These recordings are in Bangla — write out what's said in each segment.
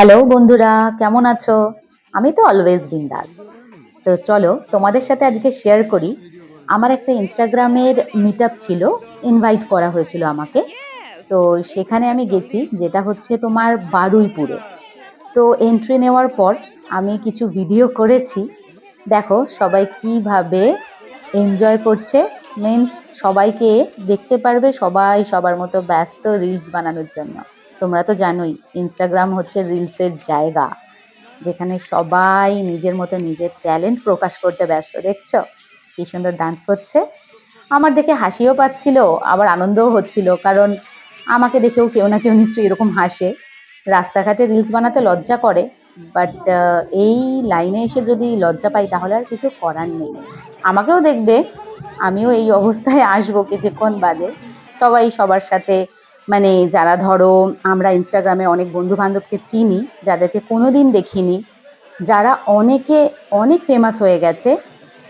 হ্যালো বন্ধুরা, কেমন আছো? আমি তো অলওয়েজ বিন্দাস। তো চলো, তোমাদের সাথে আজকে শেয়ার করি। আমার একটা ইনস্টাগ্রামের মিট ছিল ইনভাইট করা হয়েছিল আমাকে। তো সেখানে আমি গেছি, যেটা হচ্ছে তোমার বারুইপুরে। তো এন্ট্রি নেওয়ার পর আমি কিছু ভিডিও করেছি। দেখো, সবাই কীভাবে এনজয় করছে। মিন্স সবাইকে দেখতে পারবে সবাই সবার মতো ব্যস্ত রিলস বানানোর জন্য। তোমরা তো জানোই ইনস্টাগ্রাম হচ্ছে রিলসের জায়গা, যেখানে সবাই নিজের মতো নিজের ট্যালেন্ট প্রকাশ করতে ব্যস্ত, দেখছ? কি সুন্দর ডান্স করছে আমার দেখে হাসিও পাচ্ছিল, আবার আনন্দও হচ্ছিল, কারণ আমাকে দেখেও কেউ না কেউ নিশ্চয়ই এরকম হাসে। রাস্তাঘাটে রিলস বানাতে লজ্জা করে বাট এই লাইনে এসে যদি লজ্জা পাই, তাহলে আর কিছু করার নেই। আমাকেও দেখবে, আমিও এই অবস্থায় আসব, কিছুক্ষণ বাদে। সবাই সবার সাথে মানে যারা ধরো আমরা ইনস্টাগ্রামে অনেক বন্ধু বান্ধবকে চিনি, যাদেরকে কোনো দিন দেখিনি, যারা অনেকে, অনেক ফেমাস হয়ে গেছে,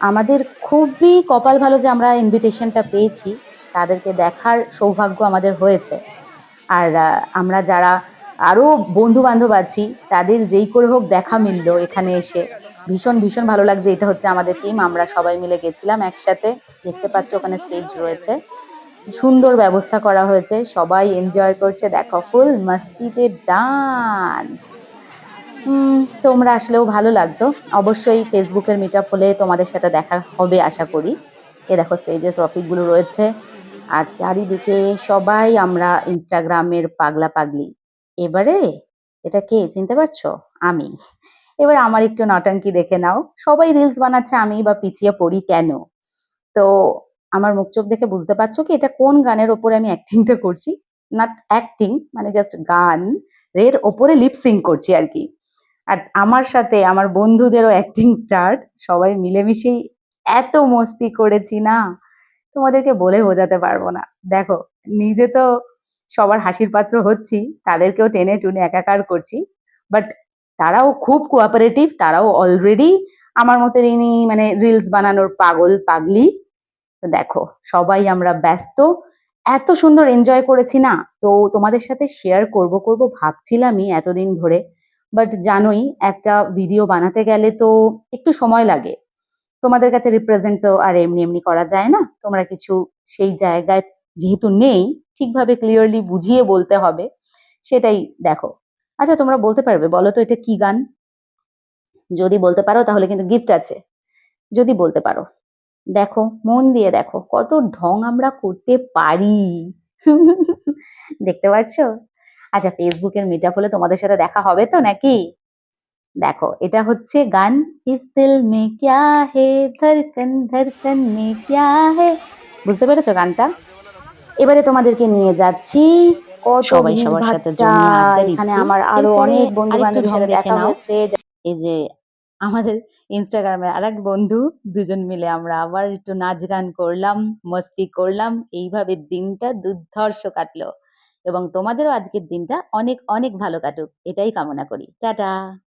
আমাদের খুবই কপাল ভালো যে আমরা ইনভিটেশনটা পেয়েছি, তাদেরকে দেখার সৌভাগ্য আমাদের হয়েছে। আর আমরা যারা আরও বন্ধু বান্ধব আছি, তাদের যেই করে হোক দেখা মিললো এখানে এসে। ভীষণ ভীষণ ভালো লাগছে, এটা হচ্ছে আমাদের টিম আমরা সবাই মিলে গেছিলাম একসাথে, দেখতে পাচ্ছ ওখানে স্টেজ রয়েছে। সুন্দর ব্যবস্থা করা হয়েছে। সবাই এনজয় করছে। দেখো, ফুল মস্তিতে ডান্স তোমরা আসলেও ভালো লাগতো। অবশ্যই ফেসবুকের মিট আপ হলে তোমাদের সাথে দেখা হবে, আশা করি। এ দেখো স্টেজের টপিকগুলো রয়েছে। আর চারিদিকে সবাই আমরা ইনস্টাগ্রামের পাগলা পাগলি। এবারে, এটা কে? চিনতে পারছ? আমি। এবার আমার একটু নটাঙ্কি দেখে নাও। সবাই রিলস বানাচ্ছে আমি বা পিছিয়ে পড়ি কেন? তো আমার মুখ চোখ দেখে বুঝতে পারছ কি এটা কোন গানের ওপরে আমি অ্যাক্টিংটা করছি? না অ্যাক্টিং মানে জাস্ট গান, এর ওপরে লিপসিং করছি আর কি। আর আমার সাথে আমার বন্ধুদেরও অ্যাক্টিং স্টার্ট সবাই মিলেমিশেই এত মস্তি করেছি না, তোমাদেরকে বলে বোঝাতে পারব না। দেখো, নিজে তো সবার হাসির পাত্র হচ্ছি, তাদেরকেও টেনে টুনে একাকার করছি বাট তারাও খুব কোঅপারেটিভ তারাও অলরেডি আমার মতনই মানে রিলস বানানোর পাগল পাগলি। তো দেখো, সবাই আমরা ব্যস্ত। এত সুন্দর এনজয় করেছি না? তো তোমাদের সাথে শেয়ার করব করব ভাবছিলামই এতদিন ধরে। বাট জানোই, একটা ভিডিও বানাতে গেলে তো একটু সময় লাগে। তোমাদের কাছে রিপ্রেজেন্ট তো আর এমনি এমনি করা যায় না। তোমরা কিছু সেই জায়গায় যেহেতু নেই, ঠিকভাবে ক্লিয়ারলি বুঝিয়ে বলতে হবে। সেটাই দেখো। আচ্ছা তোমরা বলতে পারবে, বলো তো এটা কি গান? যদি বলতে পারো তাহলে কিন্তু গিফট আছে। যদি বলতে পারো। দেখো মন দিয়ে দেখো কত ঢং আমরা করতে পারি। দেখতে পাচ্ছো? আচ্ছা ফেসবুকের মিট হলে তোমাদের সাথে দেখা হবে তো নাকি? দেখো এটা হচ্ছে গান। ইস দিল মে ক্যা হে? ধরকন ধরকন মে ক্যা হে? বুঝতে পেরেছ গানটা? এবারে তোমাদেরকে নিয়ে যাচ্ছি। সবাই সবার সাথে এখানে আমার আরও অনেক বন্ধু বান্ধবের সাথে দেখা। হয়েছে। এই যে আমাদের ইনস্টাগ্রামে আর এক বন্ধু, দুজন মিলে আমরা আবার একটু নাচ গান করলাম, মস্তি করলাম। এইভাবে দিনটা দুর্ধর্ষ কাটলো এবং তোমাদেরও আজকের দিনটা অনেক অনেক ভালো কাটুক। এটাই কামনা করি। টাটা!